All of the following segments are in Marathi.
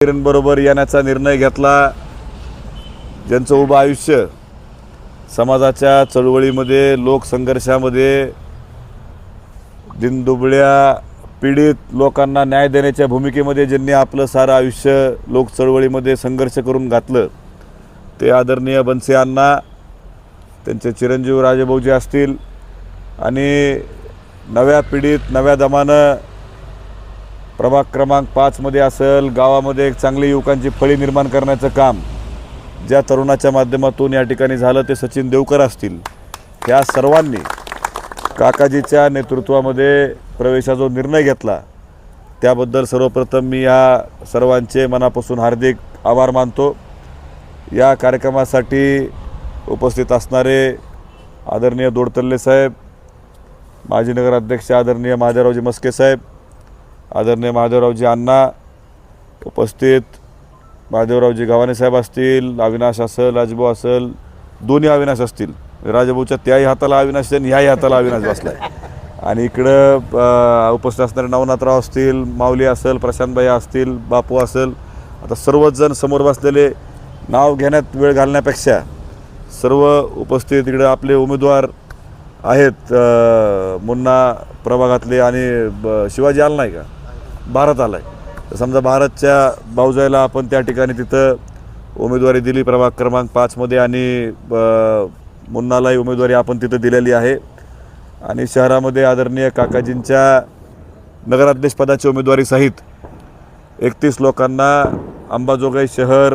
बरोबर येण्याचा निर्णय घेतला. ज्यांचं उभं आयुष्य समाजाच्या चळवळीमध्ये लोकसंघर्षामध्ये दिनदुबळ्या पीडित लोकांना न्याय देण्याच्या भूमिकेमध्ये ज्यांनी आपलं सारं आयुष्य लोक चळवळीमध्ये संघर्ष करून घातलं ते आदरणीय बनसे अण्णा त्यांचे चिरंजीव राजेभाऊजी असतील आणि नव्या पिढीत नव्या दमानं प्रभाग क्रमांक पाचमध्ये असेल गावामध्ये एक चांगली युवकांची फळी निर्माण करण्याचं काम. ज्या तरुणाच्या माध्यमातून या ठिकाणी झालं ते सचिन देवकर असतील. ह्या सर्वांनी काकाजीच्या नेतृत्वामध्ये प्रवेशाचा जो निर्णय घेतला त्याबद्दल सर्वप्रथम मी या सर्वांचे मनापासून हार्दिक आभार मानतो. या कार्यक्रमासाठी उपस्थित असणारे आदरणीय दोडतल्ले साहेब माजी नगराध्यक्ष आदरणीय महादेवरावजी मस्के साहेब आदरणीय महादेवरावजी अण्णा उपस्थित. महादेवरावजी गव्हाणे साहेब असतील अविनाश असेल राजभाऊ असेल दोन्ही अविनाश असतील. म्हणजे राजभाऊच्या त्याही हाताला अविनाश आणि ह्याही हाताला अविनाश बसला आहे आणि इकडं उपस्थित असणारे नवनाथराव असतील माऊली असेल प्रशांतभाई असतील बापू असेल. आता सर्वच जण समोर बसलेले नाव घेण्यात वेळ घालण्यापेक्षा सर्व उपस्थित इकडं आपले उमेदवार आहेत मुन्ना प्रभागातले आणि ब- शिवाजी आला नाही का भारत आला तर समजा भारतच्या बावजायला आपण त्या ठिकाणी तिथं उमेदवारी दिली प्रभाग क्रमांक पाचमध्ये आणि ब- मुन्नालाही उमेदवारी आपण तिथं दिलेली आहे. आणि शहरामध्ये आदरणीय काकाजींच्या नगराध्यक्षपदाची उमेदवारीसहित एकतीस लोकांना अंबाजोगाई शहर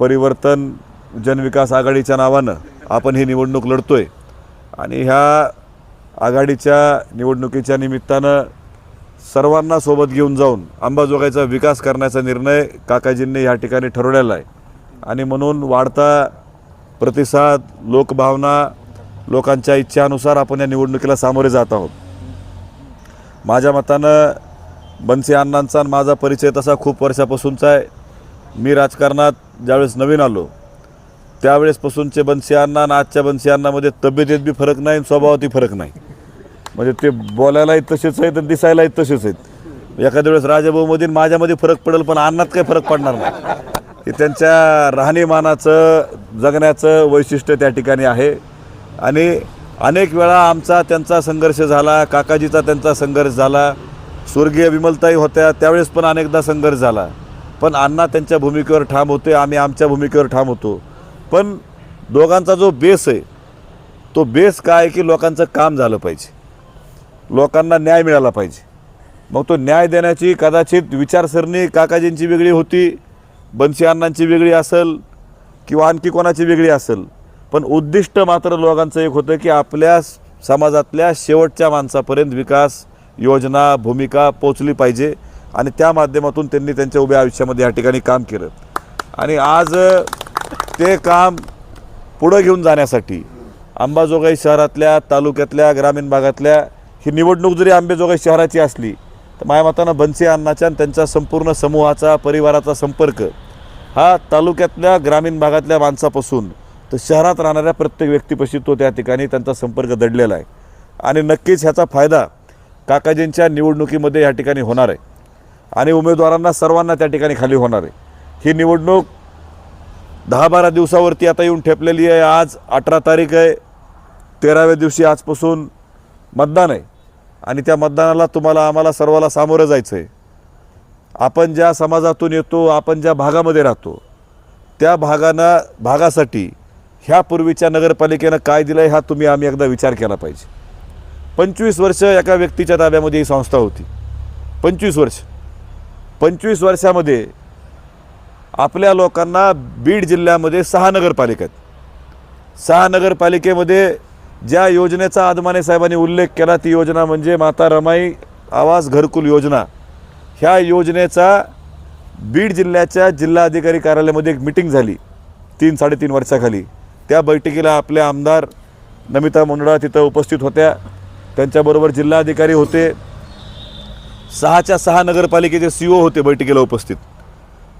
परिवर्तन जनविकास आघाडीच्या नावानं आपण ही निवडणूक लढतो आहे आणि ह्या आघाडीच्या निवडणुकीच्या निमित्तानं सर्वांना सोबत घेऊन जाऊन अंबाजोगाईचा विकास करण्याचा निर्णय काकाजींनी या ठिकाणी ठरवलेला आहे. आणि म्हणून वाढता प्रतिसाद लोकभावना लोकांच्या इच्छानुसार आपण या निवडणुकीला सामोरे जात आहोत. माझ्या मतानं बनसे अण्णांचा आणि माझा परिचय तसा खूप वर्षापासूनचा आहे. मी राजकारणात ज्यावेळेस नवीन आलो त्यावेळेसपासूनचे बनसे अण्णा आणि आजच्या बनसे अण्णामध्ये तब्येतीत बी फरक नाही आणि स्वभावातही फरक नाही. म्हणजे ते बोलायलाही तसेच आहेत आणि दिसायलाही तसेच आहेत. एखाद्या वेळेस राजाभाऊमध्ये माझ्यामध्ये फरक पडेल पण अन्नात काही फरक पडणार नाही. हे त्यांच्या राहणीमानाचं जगण्याचं वैशिष्ट्य त्या ठिकाणी आहे. आणि अनेक वेळा आमचा त्यांचा संघर्ष झाला काकाजीचा त्यांचा संघर्ष झाला स्वर्गीय विमलताई होत्या त्यावेळेस पण अनेकदा संघर्ष झाला. पण अण्णा त्यांच्या भूमिकेवर ठाम होते आम्ही आमच्या भूमिकेवर ठाम होतो. पण दोघांचा जो बेस आहे तो बेस काय आहे की लोकांचं काम झालं पाहिजे. लोकांना न्याय मिळाला पाहिजे. मग तो न्याय देण्याची कदाचित विचारसरणी काकाजींची वेगळी होती बनशी अण्णांची वेगळी असेल किंवा आणखी कोणाची वेगळी असेल. पण उद्दिष्ट मात्र लोकांचं एक होतं की आपल्या समाजातल्या शेवटच्या माणसापर्यंत विकास योजना भूमिका पोचली पाहिजे आणि त्या माध्यमातून त्यांनी त्यांच्या उभ्या आयुष्यामध्ये या ठिकाणी काम केलं. आणि आज ते काम पुढं घेऊन जाण्यासाठी अंबाजोगाई शहरातल्या तालुक्यातल्या ग्रामीण भागातल्या ही निवडणूक जरी आंबेजोगाई शहराची असली तर माझ्या मतानं बनसे अण्णाच्या आणि त्यांच्या संपूर्ण समूहाचा परिवाराचा संपर्क हा तालुक्यातल्या ग्रामीण भागातल्या माणसापासून तर शहरात राहणाऱ्या प्रत्येक व्यक्तीपाशी तो त्या ठिकाणी त्यांचा संपर्क दडलेला आहे. आणि नक्कीच ह्याचा फायदा काकाजींच्या निवडणुकीमध्ये या ठिकाणी होणार आहे. आणि उमेदवारांना सर्वांना त्या ठिकाणी खाली होणार आहे. ही निवडणूक दहा बारा दिवसावरती आता येऊन ठेपलेली आहे. आज अठरा तारीख आहे. तेराव्या दिवशी आजपासून मतदान आहे. आणि त्या मतदानाला तुम्हाला आम्हाला सर्वाला सामोरं जायचं आहे आपण ज्या समाजातून येतो आपण ज्या भागामध्ये राहतो त्या भागानं भागासाठी ह्या पूर्वीच्या नगरपालिकेनं काय दिलं आहे हा तुम्ही आम्ही एकदा विचार केला पाहिजे. पंचवीस वर्ष एका व्यक्तीच्या ताब्यामध्ये ही संस्था होती. पंचवीस वर्ष. पंचवीस वर्षामध्ये आपल्या लोकांना बीड जिल्ह्यामध्ये सहा नगरपालिका आहेत. सहा नगरपालिकेमध्ये ज्या योजनेचा आदमाने साहेबांनी उल्लेख केला ती योजना म्हणजे माता रमाई आवास घरकुल योजना. ह्या योजनेचा बीड जिल्ह्याच्या जिल्हाधिकारी कार्यालयामध्ये एक मिटिंग झाली तीन साडेतीन वर्षाखाली. त्या बैठकीला आपले आमदार नमिता मुंडळा तिथं उपस्थित होत्या. त्यांच्याबरोबर जिल्हाधिकारी होते. सहाच्या सहा नगरपालिकेचे सी ओ होते बैठकीला उपस्थित.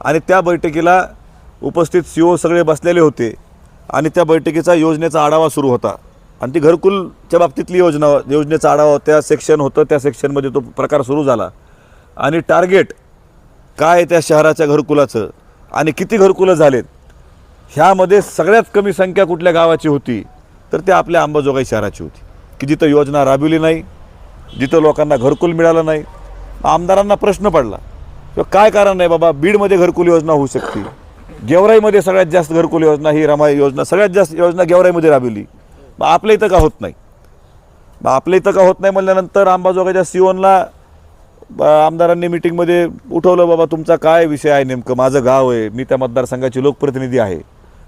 आणि त्या बैठकीला उपस्थित सी ओ सगळे बसलेले होते. आणि त्या बैठकीचा योजनेचा आढावा सुरू होता. आणि ती घरकुलच्या बाबतीतली योजना योजनेचा आढावा त्या सेक्शन होतं त्या सेक्शनमध्ये तो प्रकार सुरू झाला. आणि टार्गेट काय त्या शहराच्या घरकुलाचं? आणि किती घरकुलं झालेत? ह्यामध्ये सगळ्यात कमी संख्या कुठल्या गावाची होती? तर ते आपल्या अंबाजोगाई शहराची होती. की जिथं योजना राबविली नाही जिथं लोकांना घरकुल मिळालं नाही. आमदारांना प्रश्न पडला. किंवा काय कारण नाही बाबा बीडमध्ये घरकुल योजना होऊ शकते. गेवराईमध्ये सगळ्यात जास्त घरकुल योजना ही रमाई योजना सगळ्यात जास्त योजना गेवराईमध्ये राबविली. मग आपल्या इथं का होत नाही? मग आपल्या इथं का होत नाही म्हणल्यानंतर अंबाजोगाईच्या सिओनला आमदारांनी मिटिंगमध्ये उठवलं बाबा तुमचा काय विषय आहे नेमकं? माझं गाव आहे मी त्या मतदारसंघाची लोकप्रतिनिधी आहे.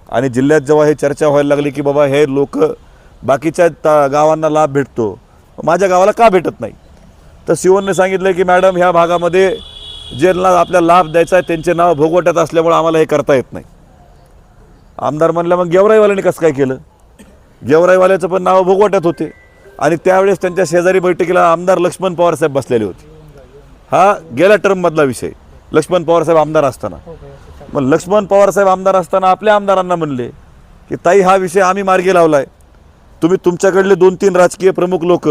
आणि जिल्ह्यात जेव्हा हे चर्चा व्हायला लागली की बाबा हे लोक बाकीच्या ता गावांना लाभ भेटतो माझ्या गावाला का भेटत नाही? तर सिवनने सांगितलं की मॅडम ह्या भागामध्ये ज्यांना आपल्याला लाभ द्यायचा आहे त्यांचे नाव भोगवट्यात असल्यामुळे आम्हाला हे करता येत नाही. आमदार म्हणलं मग गेवराईवाल्यांनी कसं काय केलं? गेवराईवाल्याचं पण नाव भोगवट्यात होते. आणि त्यावेळेस त्यांच्या शेजारी बैठकीला आमदार लक्ष्मण पवारसाहेब बसलेले होते. हा गेल्या टर्ममधला विषय. लक्ष्मण पवारसाहेब आमदार असताना. मग लक्ष्मण पवारसाहेब आमदार असताना आपल्या आमदारांना म्हणले की ताई हा विषय आम्ही मार्गी लावला आहे तुम्ही तुमच्याकडले दोन तीन राजकीय प्रमुख लोक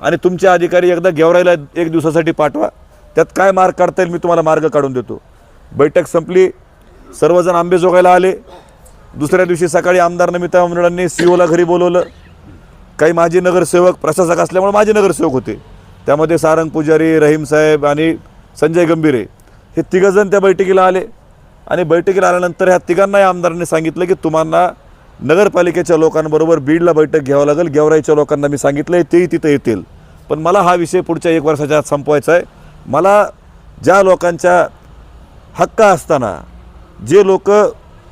आणि तुमचे अधिकारी एकदा गेवराईला एक दिवसासाठी पाठवा. त्यात काय मार्ग काढता येईल मी तुम्हाला मार्ग काढून देतो. बैठक संपली. सर्वजण आंबेजोगायला आले. दुसऱ्या दिवशी सकाळी आमदार नमिता मंडळांनी सीओला घरी बोलवलं. काही माजी नगरसेवक प्रशासक असल्यामुळे माजी नगरसेवक होते. त्यामध्ये सारंग पुजारी रहीम साहेब आणि संजय गंभीरे हे तिघंजण त्या बैठकीला आले. आणि बैठकीला आल्यानंतर ह्या तिघांनाही आमदारांनी सांगितलं की तुम्हाला नगरपालिकेच्या लोकांबरोबर बीडला बैठक घ्यावं लागेल गेवराईच्या लोकांना मी सांगितलं आहे तेही तिथं येतील. पण मला हा विषय पुढच्या एक वर्षाच्या आत संपवायचा आहे. मला ज्या लोकांच्या हक्क असताना जे लोक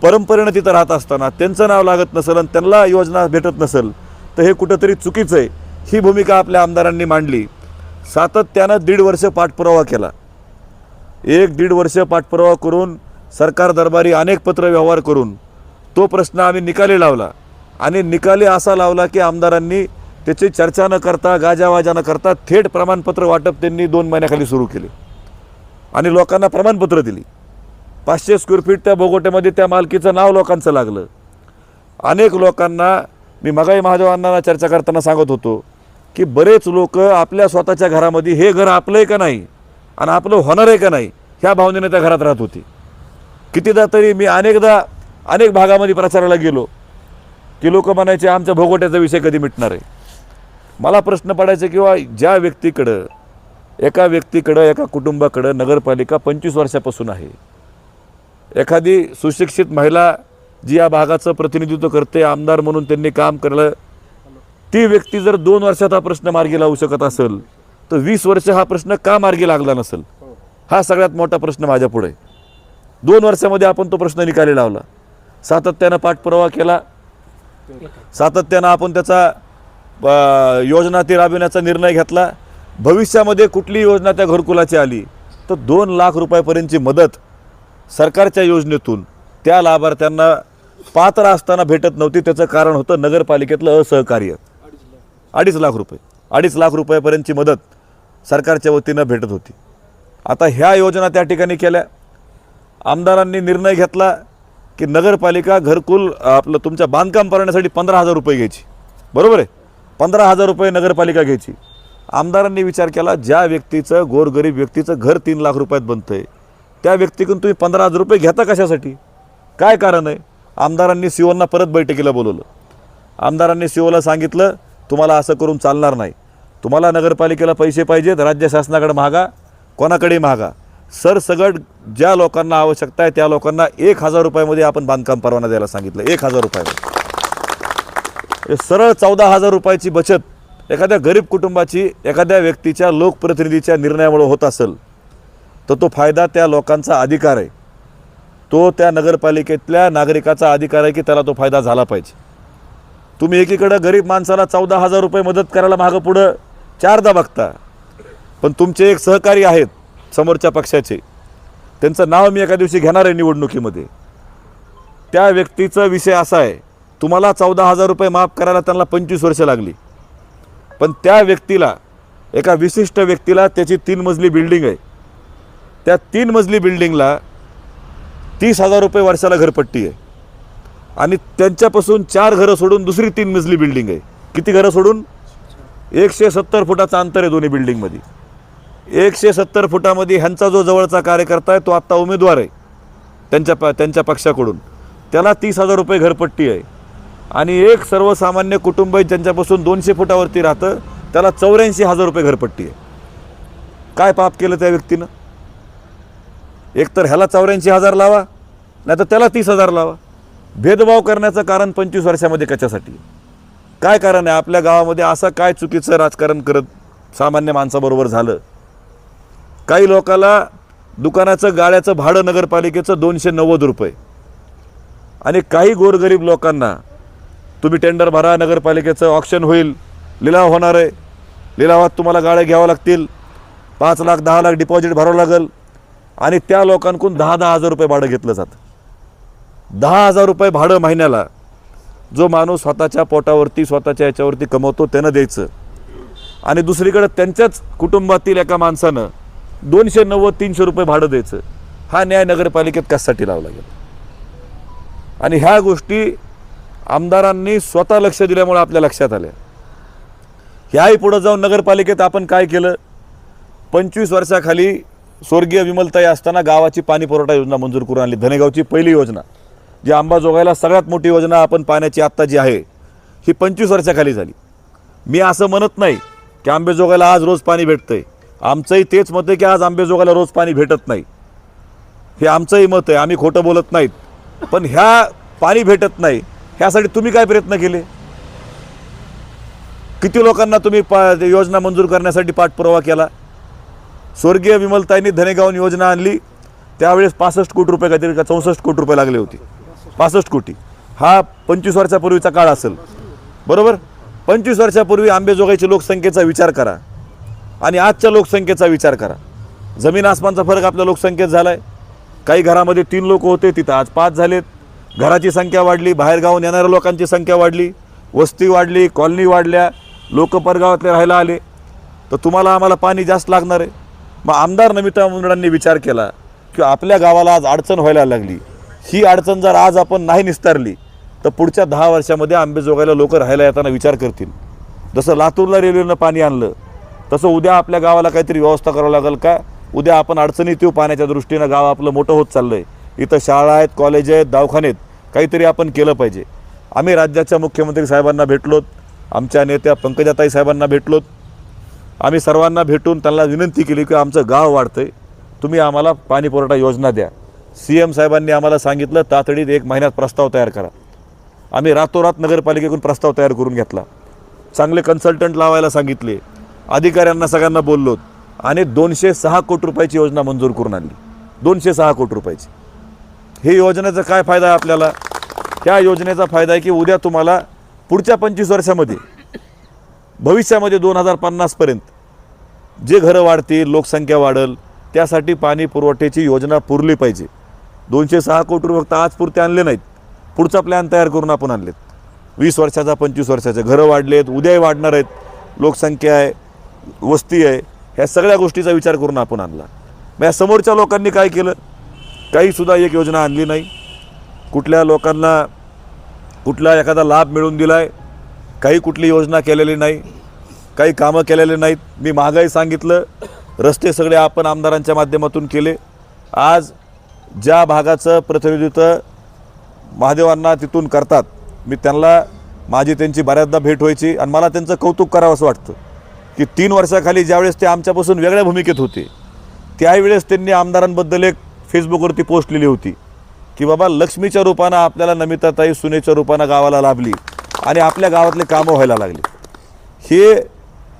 परंपरेनं तिथं राहत असताना त्यांचं नाव लागत नसेल आणि त्यांना योजना भेटत नसेल तर हे कुठंतरी चुकीचं आहे. ही भूमिका आपल्या आमदारांनी मांडली. सातत्यानं दीड वर्ष पाठपुरावा केला. एक दीड वर्ष पाठपुरावा करून सरकार दरबारी अनेक पत्र व्यवहार करून तो प्रश्न आम्ही निकाली लावला. आणि निकाली असा लावला की आमदारांनी त्याची चर्चा न करता गाजावाजा न करता थेट प्रमाणपत्र वाटप त्यांनी दोन महिन्याखाली सुरू केले. आणि लोकांना प्रमाणपत्र दिली. पाचशे स्क्वेअर फीट त्या बोगोट्यामध्ये त्या मालकीचं नाव लोकांचं लागलं. अनेक लोकांना मी मगाई महादेवांना चर्चा करताना सांगत होतो की बरेच लोक आपल्या स्वतःच्या घरामध्ये हे घर आपलं आहे का नाही आणि आपलं होणार आहे का नाही ह्या भावनेने त्या घरात राहत होती. कितीदा तरी मी अनेकदा अनेक भागामध्ये प्रचाराला गेलो की लोक म्हणायचे आमच्या भोगोट्याचा विषय कधी मिटणार आहे? मला प्रश्न पडायचा किंवा ज्या व्यक्तीकडं एका व्यक्तीकडं एका कुटुंबाकडं नगरपालिका पंचवीस वर्षापासून आहे एखादी सुशिक्षित महिला जी या भागाचं प्रतिनिधित्व करते आमदार म्हणून त्यांनी काम केलं ती व्यक्ती जर दोन वर्षात हा प्रश्न मार्गी लावू शकत असेल तर वीस वर्ष हा प्रश्न का मार्गी लागला नसेल? हा सगळ्यात मोठा प्रश्न माझ्या पुढे दोन वर्षामध्ये आपण तो प्रश्न निकाली लावला. सातत्यानं पाठपुरावा केला. सातत्यानं आपण त्याचा योजना ती राबविण्याचा निर्णय घेतला. भविष्यामध्ये कुठली योजना त्या घरकुलाची आली तर दोन लाख रुपयापर्यंतची मदत सरकारच्या योजनेतून त्या लाभार्थ्यांना पात्र असताना भेटत नव्हती. त्याचं कारण होतं नगरपालिकेतलं असहकार्य. अडीच लाख रुपये. अडीच लाख रुपयापर्यंतची मदत सरकारच्या वतीनं भेटत होती. आता ह्या योजना त्या ठिकाणी केल्या. आमदारांनी निर्णय घेतला की नगरपालिका घरकुल आपलं तुमच्या बांधकाम करण्यासाठी पंधरा हजार रुपये घ्यायची. बरोबर आहे? पंधरा हजार रुपये नगरपालिका घ्यायची. आमदारांनी विचार केला ज्या व्यक्तीचं गोरगरीब व्यक्तीचं घर तीन लाख रुपयात बनतं आहे त्या व्यक्तीकडून तुम्ही पंधरा हजार रुपये घेता कशासाठी? काय कारण आहे? आमदारांनी सिओंना परत बैठकीला बोलवलं. आमदारांनी सिओला सांगितलं तुम्हाला असं करून चालणार नाही. तुम्हाला नगरपालिकेला पैसे पाहिजेत राज्य शासनाकडे महागा कोणाकडे महागा सरसगट ज्या लोकांना आवश्यकता आहे त्या लोकांना एक हजार रुपयामध्ये आपण बांधकाम परवाना द्यायला सांगितलं. एक हजार रुपयामध्ये. सरळ चौदा हजार रुपयाची बचत एखाद्या गरीब कुटुंबाची एखाद्या व्यक्तीच्या लोकप्रतिनिधीच्या निर्णयामुळे होत असेल तर तो फायदा त्या लोकांचा अधिकार आहे. तो त्या नगरपालिकेतल्या नागरिकाचा अधिकार आहे की त्याला तो फायदा झाला पाहिजे. तुम्ही एकीकडं गरीब माणसाला चौदा हजार रुपये मदत करायला मागं पुढं चारदा बघता. पण तुमचे एक सहकारी आहेत समोरच्या पक्षाचे. त्यांचं नाव मी एका दिवशी घेणार आहे निवडणुकीमध्ये. त्या व्यक्तीचा विषय असा आहे तुम्हाला चौदा हजार रुपये माफ करायला त्यांना पंचवीस वर्ष लागली. पण त्या व्यक्तीला एका विशिष्ट व्यक्तीला त्याची तीन मजली बिल्डिंग आहे. त्या तीन मजली बिल्डिंगला तीस हजार रुपये वर्षाला घरपट्टी आहे. आणि त्यांच्यापासून चार घरं सोडून दुसरी तीन मजली बिल्डिंग आहे. किती घरं सोडून? एकशे सत्तर फुटाचं अंतर आहे दोन्ही बिल्डिंगमध्ये. एकशे सत्तर फुटामध्ये ह्यांचा जो जवळचा कार्यकर्ता आहे तो आत्ता उमेदवार आहे. त्यांच्या प त्यांच्या पक्षाकडून. त्याला तीस हजार रुपये घरपट्टी आहे. आणि एक सर्वसामान्य कुटुंब आहे ज्यांच्यापासून दोनशे फुटावरती राहतं त्याला चौऱ्याऐंशी हजार रुपये घरपट्टी आहे. काय पाप केलं त्या व्यक्तीनं? एकतर ह्याला चौऱ्याऐंशी हजार लावा नाही तर त्याला तीस हजार लावा. भेदभाव करण्याचं कारण पंचवीस वर्षामध्ये कशासाठी? काय कारण आहे? आपल्या गावामध्ये असं काय चुकीचं राजकारण करत सामान्य माणसाबरोबर झालं? काही लोकाला दुकानाचं गाड्याचं भाडं नगरपालिकेचं दोनशे नव्वद रुपये. आणि काही गोरगरीब लोकांना तुम्ही टेंडर भरा नगरपालिकेचं ऑप्शन होईल लिलाव होणार आहे. लिलावात तुम्हाला गाड्या घ्याव्या लागतील. पाच लाख दहा लाख डिपॉझिट भरावं लागेल. आणि त्या लोकांकडून दहा दहा हजार रुपये भाडं घेतलं जातं. दहा हजार रुपये भाडं महिन्याला जो माणूस स्वतःच्या पोटावरती स्वतःच्या याच्यावरती कमवतो त्यानं द्यायचं. आणि दुसरीकडं त्यांच्याच कुटुंबातील एका माणसानं दोनशे नव्वद तीनशे रुपये भाडं द्यायचं. हा न्याय नगरपालिकेत कशासाठी लावला गेला? आणि ह्या गोष्टी आमदारांनी स्वतः लक्ष दिल्यामुळे आपल्या लक्षात आल्या. ह्याही पुढं जाऊन नगरपालिकेत आपण काय केलं? पंचवीस वर्षाखाली स्वर्गीय विमलताई असताना गावाची पाणी पुरवठा योजना मंजूर करून आणली. धनेगावची पहिली योजना जी अंबाजोगाईला सगळ्यात मोठी योजना आपण पाण्याची आत्ता जी आहे ही पंचवीस वर्षाखाली झाली. मी असं म्हणत नाही की आंबेजोगाईला आज रोज पाणी भेटतंय. आमचंही तेच मत आहे की आज आंबेजोगाईला रोज पाणी भेटत नाही. हे आमचंही मत आहे आम्ही खोटं बोलत नाहीत. पण ह्या पाणी भेटत नाही ह्यासाठी तुम्ही काय प्रयत्न केले? किती लोकांना तुम्ही पा योजना मंजूर करण्यासाठी पाठपुरावा केला? स्वर्गीय विमलताईंनी धनेगावन योजना आणली. त्यावेळेस पासष्ट कोटी रुपये काहीतरी का चौसष्ट कोटी रुपये लागले होते. पासष्ट कोटी. हा पंचवीस वर्षापूर्वीचा काळ असेल. बरोबर? पंचवीस वर्षापूर्वी आंबेजोगाईची लोकसंख्येचा विचार करा. आणि आजच्या लोकसंख्येचा विचार करा. जमीन आसमानचा फरक आपल्या लोकसंख्येत झाला आहे काही घरामध्ये तीन लोक होते तिथं आज पाच झालेत. घराची संख्या वाढली बाहेरगावून येणाऱ्या लोकांची संख्या वाढली. वस्ती वाढली कॉलनी वाढल्या लोक परगावातले राहायला आले. तर तुम्हाला आम्हाला पाणी जास्त लागणार आहे. मग आमदार नमिता मुंडळांनी विचार केला की आपल्या गावाला आज अडचण व्हायला लागली. ही अडचण जर आज आपण नाही निस्तारली तर पुढच्या दहा वर्षामध्ये आंबेजोगाईला लोक राहायला येताना विचार करतील. जसं लातूरला रेल्वेनं पाणी आणलं तसं उद्या आपल्या गावाला काहीतरी व्यवस्था करावं लागेल का? उद्या आपण अडचणीत येऊ पाण्याच्या दृष्टीनं गाव आपलं मोठं होत चाललं आहे इथं शाळा आहेत कॉलेज आहेत दवाखाने आहेत काहीतरी आपण केलं पाहिजे. आम्ही राज्याच्या मुख्यमंत्री साहेबांना भेटलोत आमच्या नेत्या पंकजाताई साहेबांना भेटलोत. आम्ही सर्वांना भेटून त्यांना विनंती केली की आमचं गाव वाढतंय. तुम्ही आम्हाला पाणीपुरवठा योजना द्या. सी एम साहेबांनी आम्हाला सांगितलं तातडीत एक महिन्यात प्रस्ताव तयार करा. आम्ही रातोरात नगरपालिकेकडून प्रस्ताव तयार करून घेतला. चांगले कन्सल्टंट लावायला सांगितले. अधिकाऱ्यांना सगळ्यांना बोललो आणि दोनशे सहा कोटी रुपयाची योजना मंजूर करून आणली. दोनशे सहा कोटी रुपयाची. हे योजनेचा काय फायदा आहे आपल्याला? त्या योजनेचा फायदा आहे की उद्या तुम्हाला पुढच्या पंचवीस वर्षामध्ये भविष्यामध्ये दोन हजार पन्नासपर्यंत जे घरं वाढतील लोकसंख्या वाढेल त्यासाठी पाणी पुरवठ्याची योजना पुरली पाहिजे. दोनशे सहा कोटी रुपये फक्त आजपुरते आणले नाहीत. पुढचा प्लॅन तयार करून आपण आणलेत. वीस वर्षाचा पंचवीस वर्षाचे. घरं वाढलेत उद्याही वाढणार आहेत. लोकसंख्या आहे वस्ती आहे ह्या सगळ्या गोष्टीचा विचार करून आपण आणला. मग या समोरच्या लोकांनी काय केलं? काहीसुद्धा एक योजना आणली नाही. कुठल्या लोकांना कुठला एखादा लाभ मिळवून दिला आहे काही कुठली योजना केलेली नाही काही कामं केलेले नाहीत. मी महागाई सांगितलं रस्ते सगळे आपण आमदारांच्या माध्यमातून केले. आज ज्या भागाचं प्रतिनिधित्व महादेवांना तिथून करतात मी त्यांना माझी त्यांची बऱ्याचदा भेट व्हायची आणि मला त्यांचं कौतुक करावं असं वाटतं की तीन वर्षाखाली ज्यावेळेस ते आमच्यापासून वेगळ्या भूमिकेत होते त्यावेळेस त्यांनी आमदारांबद्दल एक फेसबुकवरती पोस्ट लिहिली होती की बाबा लक्ष्मीच्या रूपानं आपल्याला नमिताताई सुनेच्या रूपानं गावाला लाभली. आणि आपल्या गावातले कामं व्हायला लागली. हे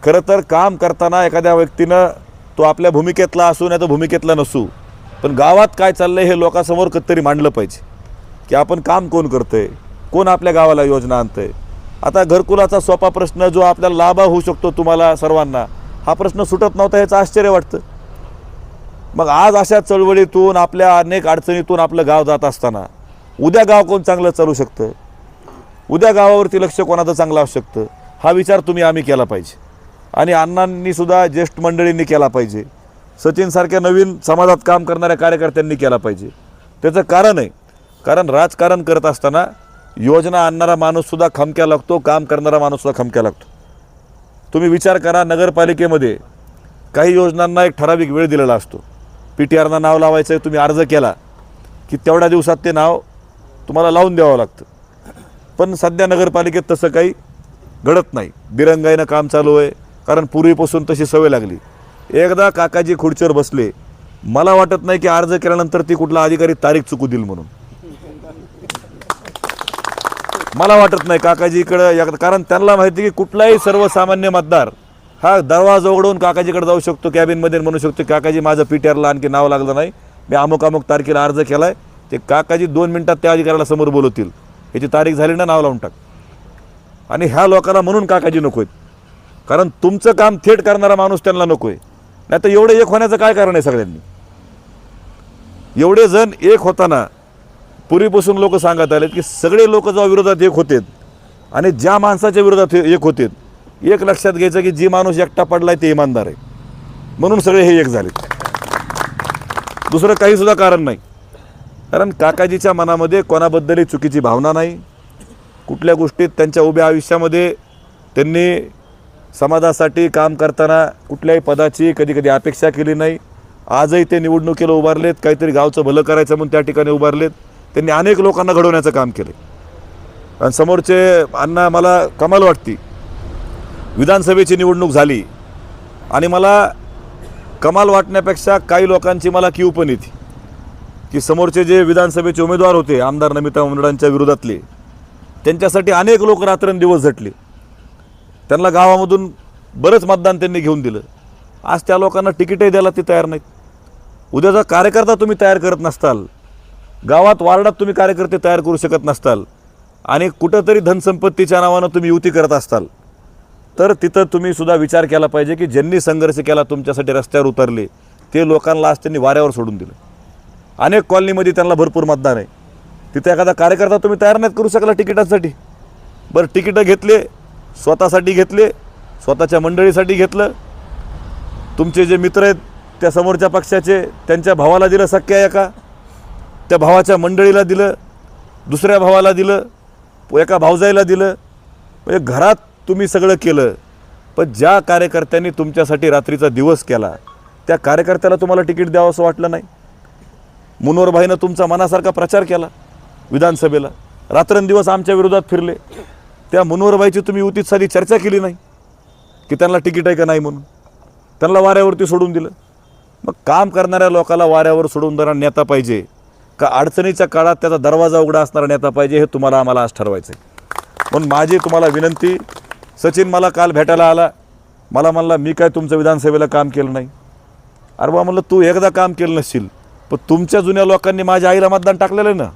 खरं तर काम करताना एखाद्या व्यक्तीनं तो आपल्या भूमिकेतला असू नाही तर भूमिकेतला नसू पण गावात काय चाललं आहे हे लोकांसमोर कधीतरी मांडलं पाहिजे. की आपण काम कोण करतं आहे कोण आपल्या गावाला योजना आणतं आहे आता घरकुलाचा सोपा प्रश्न जो आपल्याला लाभा होऊ शकतो तुम्हाला सर्वांना हा प्रश्न सुटत नव्हता ह्याचं आश्चर्य वाटतं. मग आज अशा चळवळीतून आपल्या अनेक अडचणीतून आपलं गाव जात असताना उद्या गाव कोण चांगलं चालू शकतं? उद्या गावावरती लक्ष कोणाचं चांगलं असू शकतं? हा विचार तुम्ही आम्ही केला पाहिजे. आणि अण्णांनीसुद्धा ज्येष्ठ मंडळींनी केला पाहिजे. सचिनसारख्या नवीन समाजात काम करणाऱ्या कार्यकर्त्यांनी केला पाहिजे. त्याचं कारण आहे कारण राजकारण करत असताना योजना आणणारा माणूससुद्धा खमक्या लागतो काम करणारा माणूससुद्धा खमक्या लागतो. तुम्ही विचार करा नगरपालिकेमध्ये काही योजनांना एक ठराविक वेळ दिलेला असतो. पी टी आरना नाव लावायचं आहे तुम्ही अर्ज केला की तेवढ्या दिवसात ते नाव तुम्हाला लावून द्यावं लागतं. पण सध्या नगरपालिकेत तसं काही घडत नाही. दिरंगाईनं काम चालू आहे. कारण पूर्वीपासून तशी सवय लागली. एकदा काकाजी खुर्चीवर बसले मला वाटत नाही की अर्ज केल्यानंतर ती कुठला अधिकारी तारीख चुकू देईल म्हणून. मला वाटत नाही काकाजीकडं एक- कारण त्यांना माहिती की कुठलाही सर्वसामान्य मतदार हा दरवाजा उघडून काकाजीकडे जाऊ शकतो कॅबिनमध्ये म्हणू शकतो काकाजी माझं पी टी आरला आणखी नाव लागलं नाही. मी अमुक अमुक तारखेला अर्ज केला आहे ते काकाजी दोन मिनटात त्या अधिकाऱ्याला समोर बोलवतील. याची तारीख झाली ना नाव लावून टाक. आणि ह्या लोकांना म्हणून काकाजी नको आहेत कारण तुमचं काम थेट करणारा माणूस त्यांना नको आहे नाही तर एवढे एक होण्याचं काय कारण आहे सगळ्यांनी? एवढे जण एक होताना पूर्वीपासून लोक सांगत आलेत की सगळे लोक जेव्हा विरोधात एक होते आणि ज्या माणसाच्या विरोधात एक होते एक लक्षात घ्यायचं की जी माणूस एकटा पडलाय ते इमानदार आहे. म्हणून सगळे हे एक झाले दुसरं काहीसुद्धा कारण नाही. कारण काकाजीच्या मनामध्ये कोणाबद्दलही चुकीची भावना नाही. कुठल्या गोष्टीत त्यांच्या उभ्या आयुष्यामध्ये त्यांनी समाजासाठी काम करताना कुठल्याही पदाची कधी कधी अपेक्षा केली नाही. आजही ते निवडणुकीला उभारलेत काहीतरी गावचं भलं करायचं म्हणून त्या ठिकाणी उभारलेत. त्यांनी अनेक लोकांना घडवण्याचं काम केलं आणि समोरचे अण्णा मला कमाल वाटती. विधानसभेची निवडणूक झाली आणि मला कमाल वाटण्यापेक्षा काही लोकांची मला किव पण येते. की समोरचे जे विधानसभेचे उमेदवार होते आमदार नमिता मुंडळांच्या विरोधातले त्यांच्यासाठी अनेक लोक रात्रंदिवस झटले. त्यांना गावामधून बरंच मतदान त्यांनी घेऊन दिलं. आज त्या लोकांना तिकीटही द्यायला ते तयार नाहीत. उद्याचा कार्यकर्ता तुम्ही तयार करत नसताल गावात वार्डात तुम्ही कार्यकर्ते तयार करू शकत नसताल आणि कुठंतरी धनसंपत्तीच्या नावानं तुम्ही युती करत असताल तर तिथं तुम्ही सुद्धा विचार केला पाहिजे की ज्यांनी संघर्ष केला तुमच्यासाठी रस्त्यावर उतरले ते लोकांना आज त्यांनी वाऱ्यावर सोडून दिलं. अनेक कॉलनीमध्ये त्यांना भरपूर मतदान आहे. तिथे एखादा कार्यकर्ता तुम्ही तयार नाहीत करू शकला तिकिटासाठी. बरं तिकीटं घेतले स्वतःसाठी घेतले स्वतःच्या मंडळीसाठी घेतलं. तुमचे जे मित्र आहेत त्या समोरच्या पक्षाचे त्यांच्या भावाला दिलं सख्त आहे का त्या भावाच्या मंडळीला दिलं दुसऱ्या भावाला दिलं एका भावजाईला दिलं. म्हणजे घरात तुम्ही सगळं केलं पण ज्या कार्यकर्त्यांनी तुमच्यासाठी रात्रीचा दिवस केला त्या कार्यकर्त्याला तुम्हाला तिकीट द्यावं असं वाटलं नाही. मुनोरभाईनं तुमचा मनासारखा प्रचार केला विधानसभेला. रात्रंदिवस आमच्या विरोधात फिरले. त्या मुनोरबाईची तुम्ही युतीत साधी चर्चा केली नाही. की त्यांना तिकीट आहे का नाही म्हणून. त्यांना वाऱ्यावरती सोडून दिलं. मग काम करणाऱ्या लोकाला वाऱ्यावर सोडून देणारा नेता पाहिजे. का अडचणीच्या काळात त्याचा दरवाजा उघडा असणारा नेता पाहिजे हे तुम्हाला आम्हाला आज ठरवायचं आहे म्हणून माझी तुम्हाला विनंती सचिन मला काल भेटायला आला. मला म्हणला मी काय तुमचं विधानसभेला काम केलं नाही? अरे बा म्हणलं तू एकदा काम केलं नसशील. पण तुमच्या जुन्या लोकांनी माझ्या आईला मतदान टाकलेलं ना.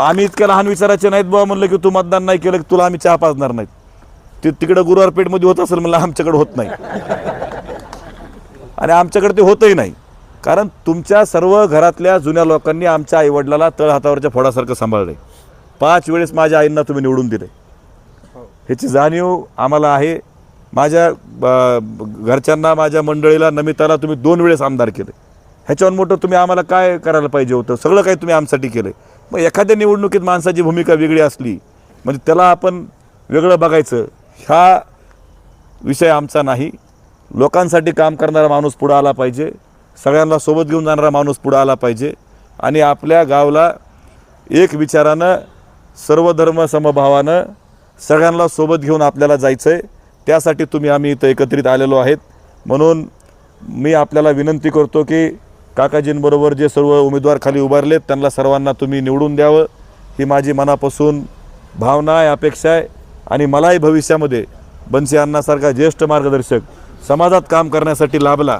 आम्ही इतक्या लहान विचाराचे नाहीत बुवा म्हणलं की तू मतदान नाही केलं की तुला आम्ही चहा पाजणार नाहीत. ते तिकडं गुरुवारपेठमध्ये होत असेल म्हणलं आमच्याकडे होत नाही. आणि आमच्याकडे ते होतही नाही. कारण तुमच्या सर्व घरातल्या जुन्या लोकांनी आमच्या आईवडिलाला तळ हातावरच्या फोडासारखं सांभाळलंय. पाच वेळेस माझ्या आईंना तुम्ही निवडून दिले ह्याची जाणीव आम्हाला आहे. माझ्या ब- घरच्यांना माझ्या मंडळीला नमिताला तुम्ही दोन वेळेस आमदार केले. ह्याच्यावर मोठं तुम्ही आम्हाला काय करायला पाहिजे होतं? सगळं काही तुम्ही आमसाठी केलं मग एखाद्या निवडणुकीत माणसाची भूमिका वेगळी असली म्हणजे त्याला आपण वेगळं बघायचं ह्या विषय आमचा नाही. लोकांसाठी काम करणारा माणूस पुढं आला पाहिजे. सगळ्यांना सोबत घेऊन जाणारा माणूस पुढं आला पाहिजे. आणि आपल्या गावला एक विचारानं सर्वधर्म समभावानं सगळ्यांना सोबत घेऊन आपल्याला जायचं आहे त्यासाठी तुम्ही आम्ही इथं एकत्रित आलेलो आहेत. म्हणून मी आपल्याला विनंती करतो की काकाजींबरोबर जे सर्व उमेदवार खाली उभारलेत त्यांना सर्वांना तुम्ही निवडून द्यावं. ही माझी मनापासून भावना आहे अपेक्षा आहे आणि मलाही भविष्यामध्ये बनसे अण्णासारखा ज्येष्ठ मार्गदर्शक समाजात काम करण्यासाठी लाभला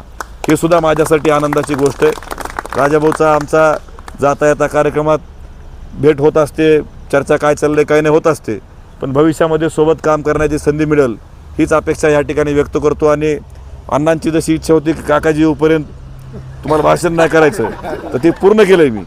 हे सुद्धा माझ्यासाठी आनंदाची गोष्ट आहे. राजाभाऊचा आमचा जाता येता कार्यक्रमात भेट होत असते चर्चा काय चालले काय नाही होत असते पण भविष्यामध्ये सोबत काम करण्याची संधी मिळेल. हीच अपेक्षा या ठिकाणी व्यक्त करतो आणि अण्णांची जशी इच्छा होती की काकाजी येऊपर्यंत तुम्हाला भाषण नाही करायचं तर ते पूर्ण केलं आहे मी.